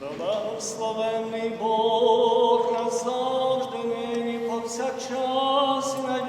Благословенний Бог назавжди нині повсякчас і на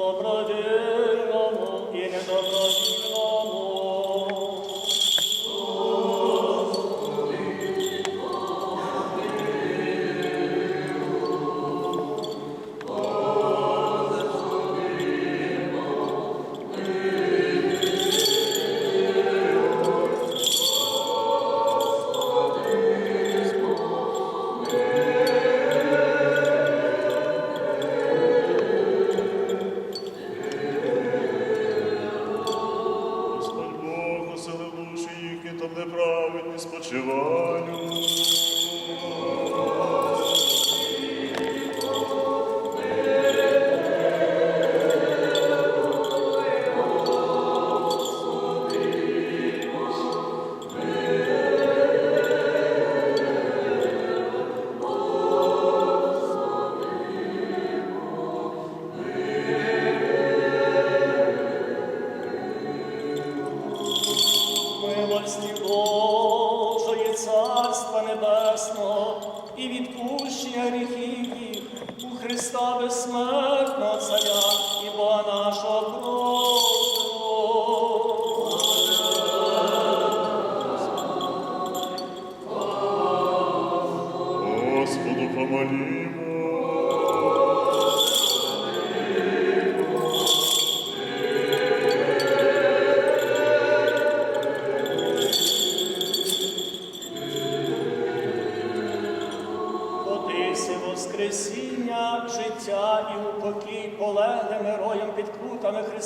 добровільному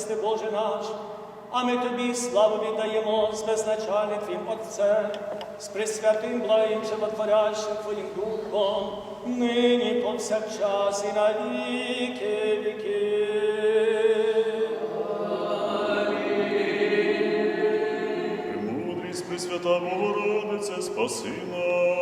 Христе Боже наш. А ми тобі славу віддаємо з безначальним Твоїм Отцем, з присвятим благим животворящим Твоїм Духом, нині повсякчас і на віки віки. Премудрість Пресвята Богородице, спаси нас.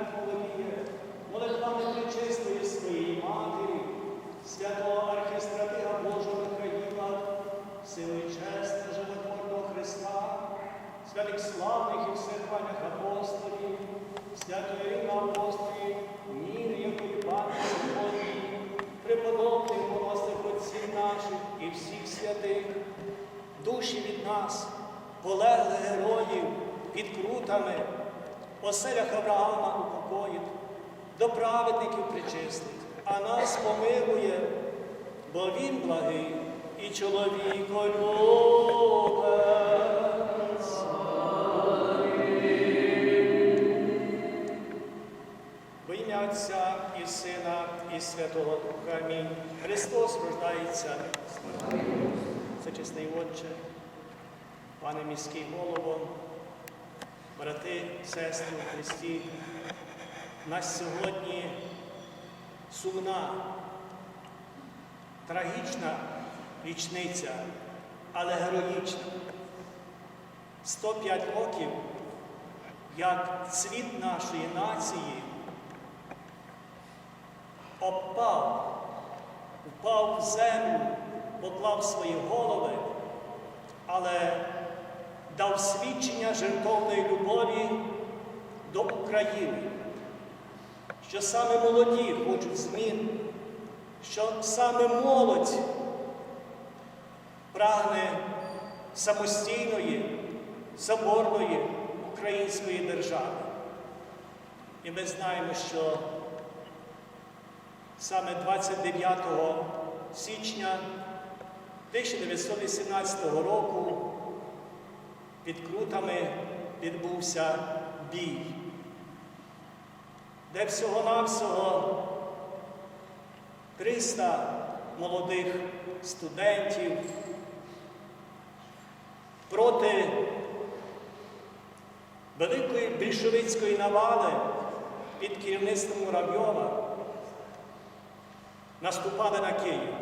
Живий і мертвого є, молитвами причистої святого архістратига Божого Михаїла, сили животворного Христа, святих славних і всехвальних апостолів, святої Ірина апостолів, міри, якої пам'ять Сьогодні, наших і всіх святих, душі від нас, полеглих героїв під крутами, оселях Авраама упокоїть, до праведників причислить, а нас помилує, бо він благий і чоловіколюбець. Во ім'я Отця і Сина, і Святого Духа. Амінь. Христос рождається. Зачесний Отче, пане міський голово, брати, сестри у Христі, нас сьогодні сумна, трагічна річниця, але героїчна. 105 років, як цвіт нашої нації обпав, упав в землю, поклав свої голови, але дав свідчення жертовної любові до України, що саме молоді хочуть змін, що саме молодь прагне самостійної, соборної української держави. І ми знаємо, що саме 29 січня 1918 року під Крутами відбувся бій, де всього-навсього 300 молодих студентів проти великої більшовицької навали під керівництвом Муравйова наступали на Київ.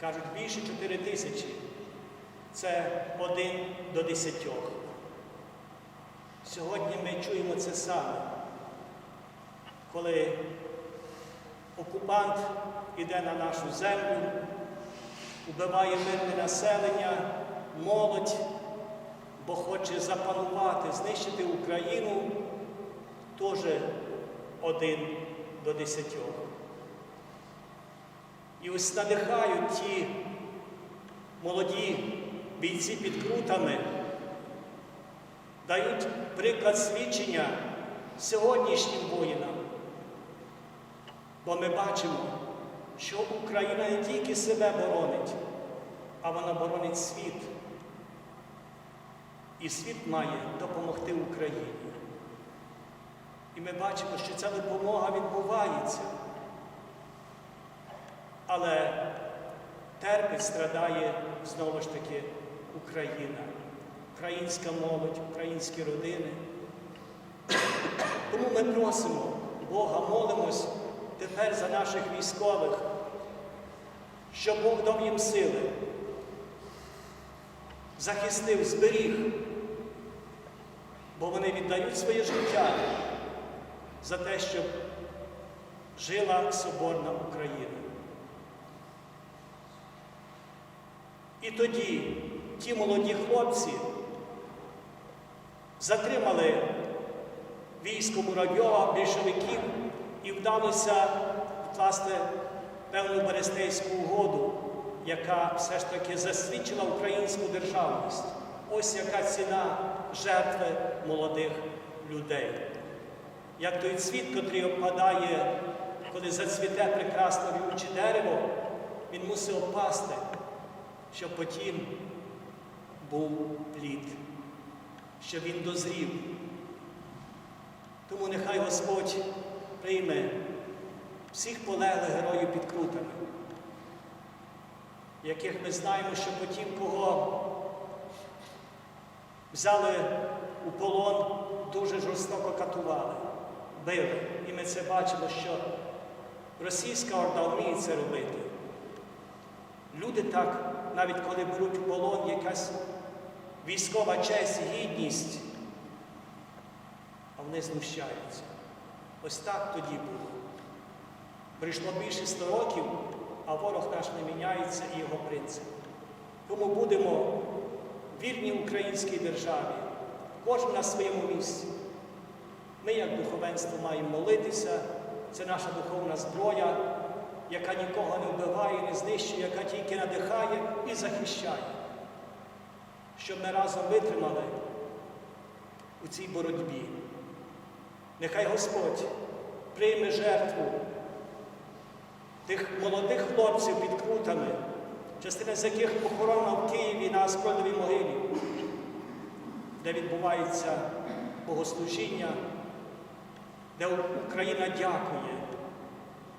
Кажуть, більше 4 тисячі. Це один до десятьох. Сьогодні ми чуємо це саме, коли окупант іде на нашу землю, убиває мирне населення, молодь, бо хоче запанувати, знищити Україну, теж один до десятьох. І ось надихають ті молоді бійці під крутами, дають приклад свідчення сьогоднішнім воїнам. Бо ми бачимо, що Україна не тільки себе боронить, а вона боронить світ. І світ має допомогти Україні. І ми бачимо, що ця допомога відбувається. Але терпить, страдає знову ж таки Україна, українська молодь, українські родини. Тому ми просимо Бога, молимось тепер за наших військових, щоб Бог дав їм сили, захистив, зберіг, бо вони віддають своє життя за те, щоб жила соборна Україна. І тоді ті молоді хлопці затримали військо Муравйова, більшовиків, і вдалося вкласти певну Берестейську угоду, яка все ж таки засвідчила українську державність. Ось яка ціна жертви молодих людей. Як той цвіт, котрий опадає, коли зацвіте прекрасне вівче дерево, він мусив опасти, щоб потім був плід, щоб він дозрів. Тому нехай Господь прийме всіх полеглих героїв під крутами, яких ми знаємо, що потім кого взяли у полон, дуже жорстоко катували, били. І ми це бачимо, що російська орда вміє це робити. Люди так, навіть коли беруть у полон якась військова честь, гідність, а вони знущаються. Ось так тоді було. Прийшло більше ста років, а ворог наш не міняється і його принцип. Тому будемо вірні українській державі, кожен на своєму місці. Ми, як духовенство, маємо молитися, це наша духовна зброя, яка нікого не вбиває, не знищує, яка тільки надихає і захищає, щоб ми разом витримали у цій боротьбі. Нехай Господь прийме жертву тих молодих хлопців під крутами, частина з яких похоронена в Києві на Аскольдовій могилі, де відбувається богослужіння, де Україна дякує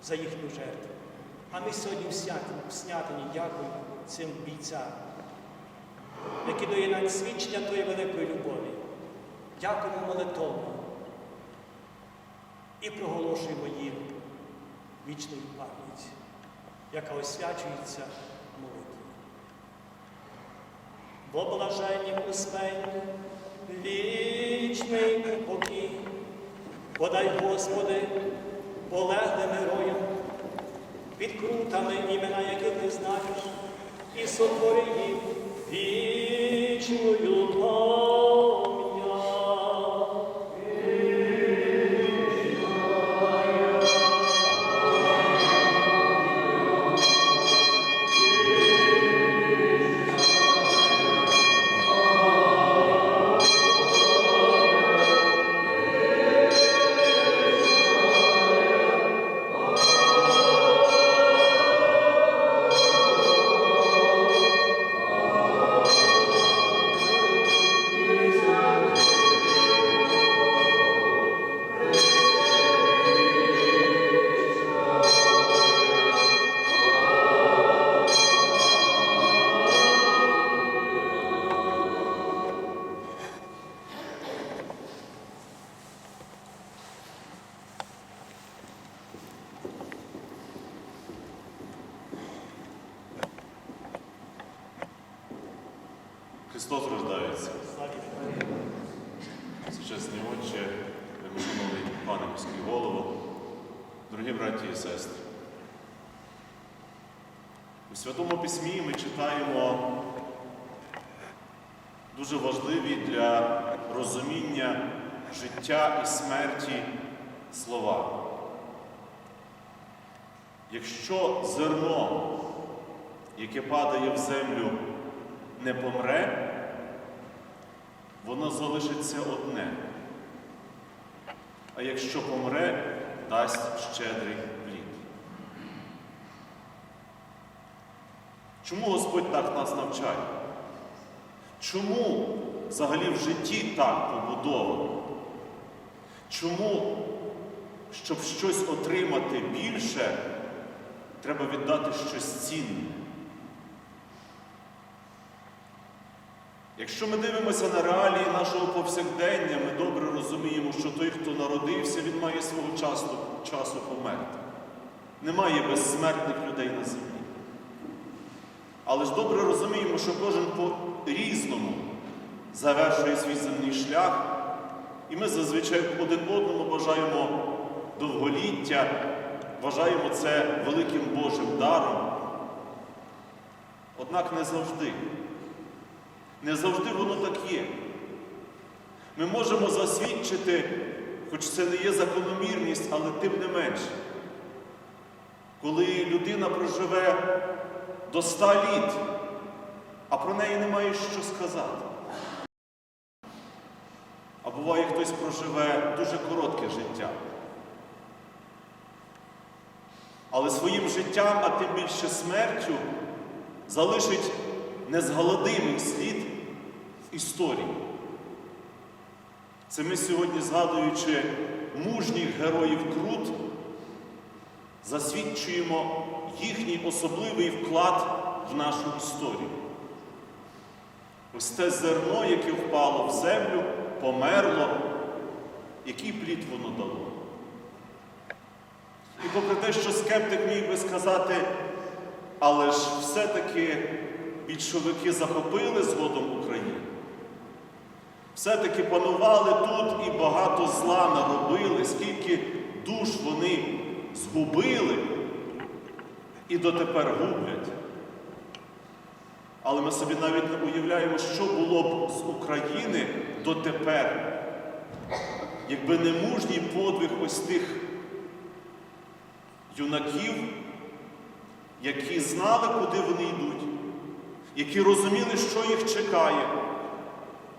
за їхню жертву. А ми сьогодні в Снятині дякуємо цим бійцям, які дає нам свідчення тої великої любові. Дякуємо молитовно і проголошуємо їм вічну пам'ять, яка освячується молитвою. Бо блаженні успень, вічний покій, подай, Господи, полеглим героям, під крутами імена, яких ти знаєш, і сотвори їм вічною пам'ять. Святому Письмі ми читаємо дуже важливі для розуміння життя і смерті слова. Якщо зерно, яке падає в землю, не помре, воно залишиться одне. а якщо помре, дасть щедрий плід. Чому Господь так нас навчає? Чому взагалі в житті так побудовано? Чому, щоб щось отримати більше, треба віддати щось цінне? Якщо ми дивимося на реалії нашого повсякдення, ми добре розуміємо, що той, хто народився, він має свого часу, часу померти. Немає безсмертних людей на землі. Але ж добре розуміємо, що кожен по-різному завершує свій земний шлях, і ми зазвичай один одному бажаємо довголіття, вважаємо це великим Божим даром. Однак не завжди. Не завжди воно так є. Ми можемо засвідчити, хоч це не є закономірність, але тим не менше. Коли людина проживе до ста літ, а про неї немає що сказати. А буває, хтось проживе дуже коротке життя. Але своїм життям, а тим більше смертю, залишить незгладимий слід в історії. Це ми сьогодні, згадуючи мужніх героїв Крут, засвідчуємо їхній особливий вклад в нашу історію. Ось те зерно, яке впало в землю, померло, який плід воно дало. І попри те, що скептик міг би сказати, але ж все-таки більшовики захопили згодом Україну. Все-таки панували тут і багато зла наробили, скільки душ вони згубили і дотепер гублять. Але ми собі навіть не уявляємо, що було б з України дотепер, якби не мужній подвиг ось тих юнаків, які знали, куди вони йдуть, які розуміли, що їх чекає,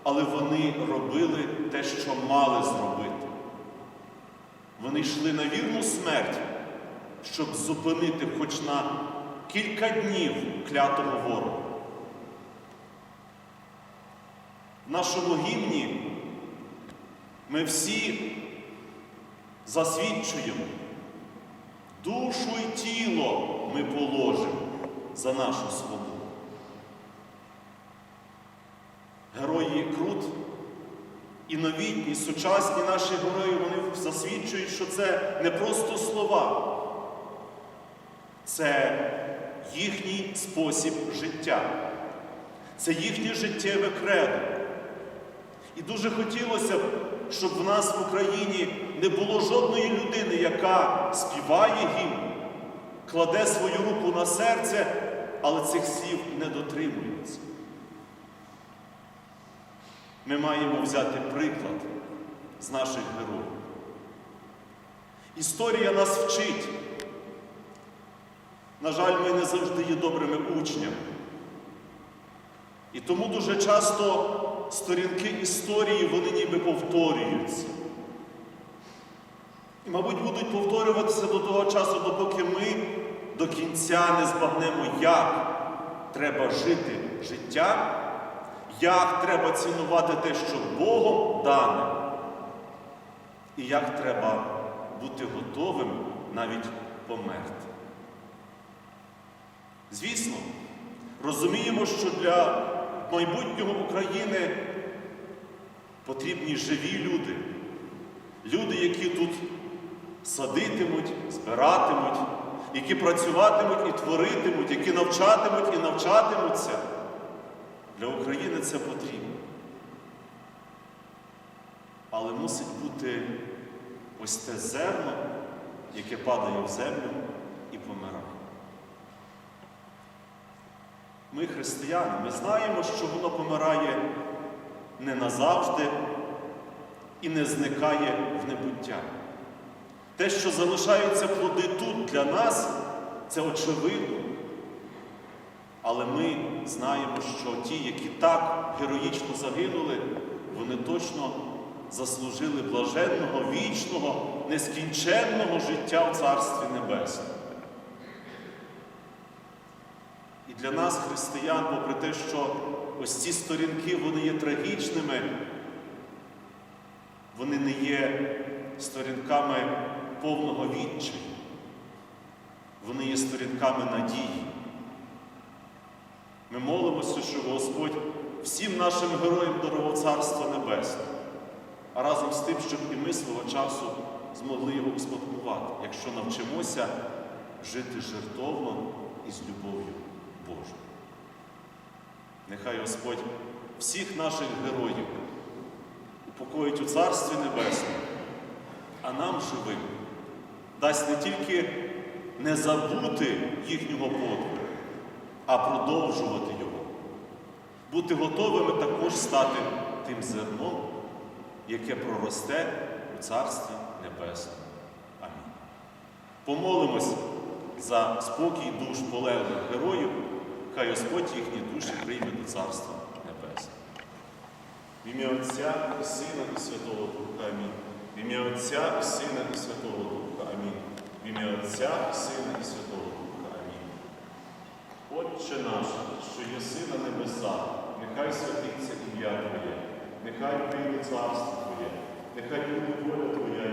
але вони робили те, що мали зробити. Вони йшли на вірну смерть, щоб зупинити хоч на кілька днів клятого ворога. В нашому гімні ми всі засвідчуємо, душу і тіло ми положимо за нашу свободу. Герої Крут і новітні, сучасні наші герої, вони засвідчують, що це не просто слова, це їхній спосіб життя, це їхнє життєве кредо. І дуже хотілося б, щоб в нас в Україні не було жодної людини, яка співає гімн, кладе свою руку на серце, але цих слів не дотримується. Ми маємо взяти приклад з наших героїв. Історія нас вчить. На жаль, ми не завжди є добрими учнями. І тому дуже часто сторінки історії вони ніби повторюються. І, мабуть, будуть повторюватися до того часу, допоки ми до кінця не збагнемо, як треба жити життя, як треба цінувати те, що Богом дане, і як треба бути готовим навіть померти. Звісно, розуміємо, що для майбутнього України потрібні живі люди, люди, які тут садитимуть, збиратимуть, які працюватимуть і творитимуть, які навчатимуть і навчатимуться. Для України це потрібно. Але мусить бути ось те зерно, яке падає в землю і помирає. Ми, християни, ми знаємо, що воно помирає не назавжди і не зникає в небуття. Те, що залишаються плоди тут для нас, це очевидно. Але ми знаємо, що ті, які так героїчно загинули, вони точно заслужили блаженного, вічного нескінченного життя в Царстві Небесному. І для нас, християн, попри те, що ось ці сторінки вони є трагічними, вони не є сторінками повного відчаю. Вони є сторінками надії. Ми молимося, щоб Господь всім нашим героям дарував Царство Небесне, а разом з тим, щоб і ми свого часу змогли його успадкувати, якщо навчимося жити жертовно і з любов'ю Божою. Нехай Господь всіх наших героїв упокоїть у Царстві Небесному, а нам живим дасть не тільки не забути їхнього подвигу, а продовжувати його, бути готовими також стати тим зерном, яке проросте у Царстві Небесному. Амінь. Помолимось за спокій душ полеглих героїв, хай Господь їхні душі прийме до Царства Небесного. В ім'я Отця і Сина і Святого Духа. Амінь. В ім'я Отця і Сина і Святого Духа. Амінь. В ім'я Отця і Сина і Святого Духа. Амінь. Отче наш, що єси на небесах, нехай святиться ім'я Твоє, нехай прийде царство Твоє, нехай буде воля Твоя